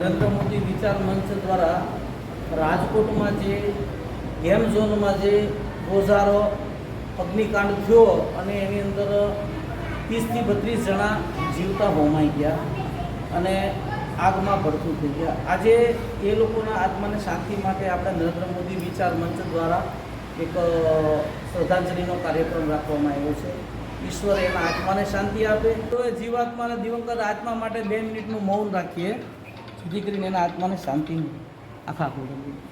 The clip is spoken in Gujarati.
નરેન્દ્ર મોદી વિચાર મંચ દ્વારા રાજકોટમાં જે ગેમ ઝોનમાં જે ગોઝારો અગ્નિકાંડ થયો અને એની અંદર ત્રીસથી બત્રીસ જણા જીવતા હોમાઈ ગયા અને આગમાં ભડતું થઈ ગયા. આજે એ લોકોના આત્માને શાંતિ માટે આપણે નરેન્દ્ર મોદી વિચાર મંચ દ્વારા એક શ્રદ્ધાંજલિનો કાર્યક્રમ રાખવામાં આવ્યો છે. ઈશ્વર એના આત્માને શાંતિ આપે. તો એ જીવાત્માને, દિવંગત આત્મા માટે બે મિનિટનું મૌન રાખીએ. જેથી કરીને એના આત્માને શાંતિ આખા આખું મિનિટ.